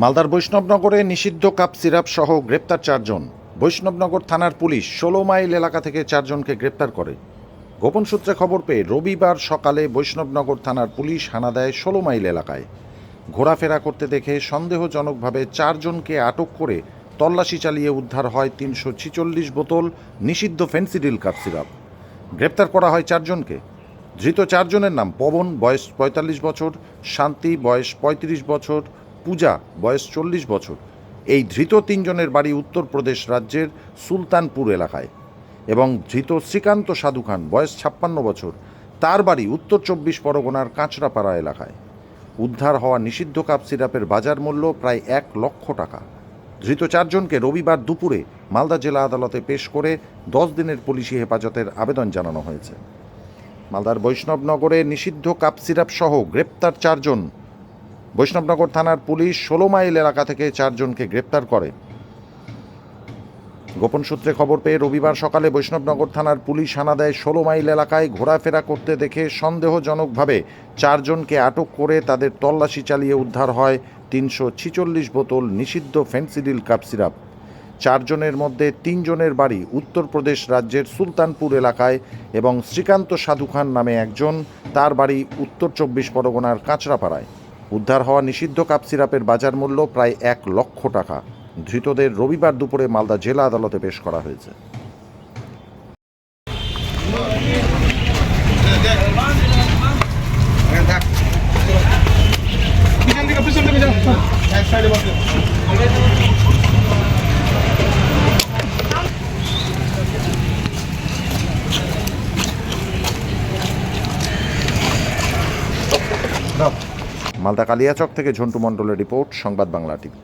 মালদার বৈষ্ণবনগরে নিষিদ্ধ cough syrup সহ গ্রেপ্তার চারজন। বৈষ্ণবনগর থানার পুলিশ ষোলো মাইল এলাকা থেকে চারজনকে গ্রেপ্তার করে। গোপন সূত্রে খবর পেয়ে রবিবার সকালে বৈষ্ণবনগর থানার পুলিশ হানা দেয় ষোলো মাইল এলাকায়। ঘোরাফেরা করতে দেখে সন্দেহজনকভাবে চারজনকে আটক করে তল্লাশি চালিয়ে উদ্ধার হয় তিনশো ছিচল্লিশ বোতল নিষিদ্ধ ফেন্সিডিল কাপ সিরাপ। গ্রেপ্তার করা হয় চারজনকে। ধৃত চারজনের নাম পবন, বয়স পঁয়তাল্লিশ বছর, শান্তি, বয়স পঁয়ত্রিশ বছর পূজা, বয়স চল্লিশ বছর। এই ধৃত তিনজনের বাড়ি উত্তরপ্রদেশ রাজ্যের সুলতানপুর এলাকায়। এবং ধৃত শ্রীকান্ত সাধু খান, বয়স ছাপ্পান্ন বছর, তার বাড়ি উত্তর চব্বিশ পরগনার কাঁচরাপাড়া এলাকায়। উদ্ধার হওয়া নিষিদ্ধ কাপ সিরাপের বাজার মূল্য প্রায় এক লক্ষ টাকা। ধৃত চারজনকে রবিবার দুপুরে মালদা জেলা আদালতে পেশ করে দশ দিনের পুলিশি হেফাজতের আবেদন জানানো হয়েছে। মালদার বৈষ্ণবনগরে নিষিদ্ধ কাপ সিরাপ সহ গ্রেপ্তার চারজন বৈষ্ণবনগর থানার পুলিশ ষোলো মাইল এলাকা থেকে চারজনকে গ্রেপ্তার করে। গোপন সূত্রে খবর পেয়ে রবিবার সকালে বৈষ্ণবনগর থানার পুলিশ হানা দেয় ষোলো মাইল এলাকায় ঘোরাফেরা করতে দেখে সন্দেহজনকভাবে চারজনকে আটক করে তাদের তল্লাশি চালিয়ে উদ্ধার হয় তিনশো ছিচল্লিশ বোতল নিষিদ্ধ ফেন্সিডিল কাপ সিরাপ। চারজনের মধ্যে তিনজনের বাড়ি উত্তরপ্রদেশ রাজ্যের সুলতানপুর এলাকায় এবং শ্রীকান্ত সাধু খান নামে একজন, তার বাড়ি উত্তর চব্বিশ পরগনার কাঁচরাপাড়ায়। উদ্ধার হওয়া নিষিদ্ধ কাপ সিরাপের বাজার মূল্য প্রায় এক লক্ষ টাকা। ধৃতদের রবিবার দুপুরে মালদা জেলা আদালতে পেশ করা হয়েছে। পিছন মালদা কালিয়াচক থেকে ঝন্টু মণ্ডলের রিপোর্ট সংবাদ বাংলা টিভি।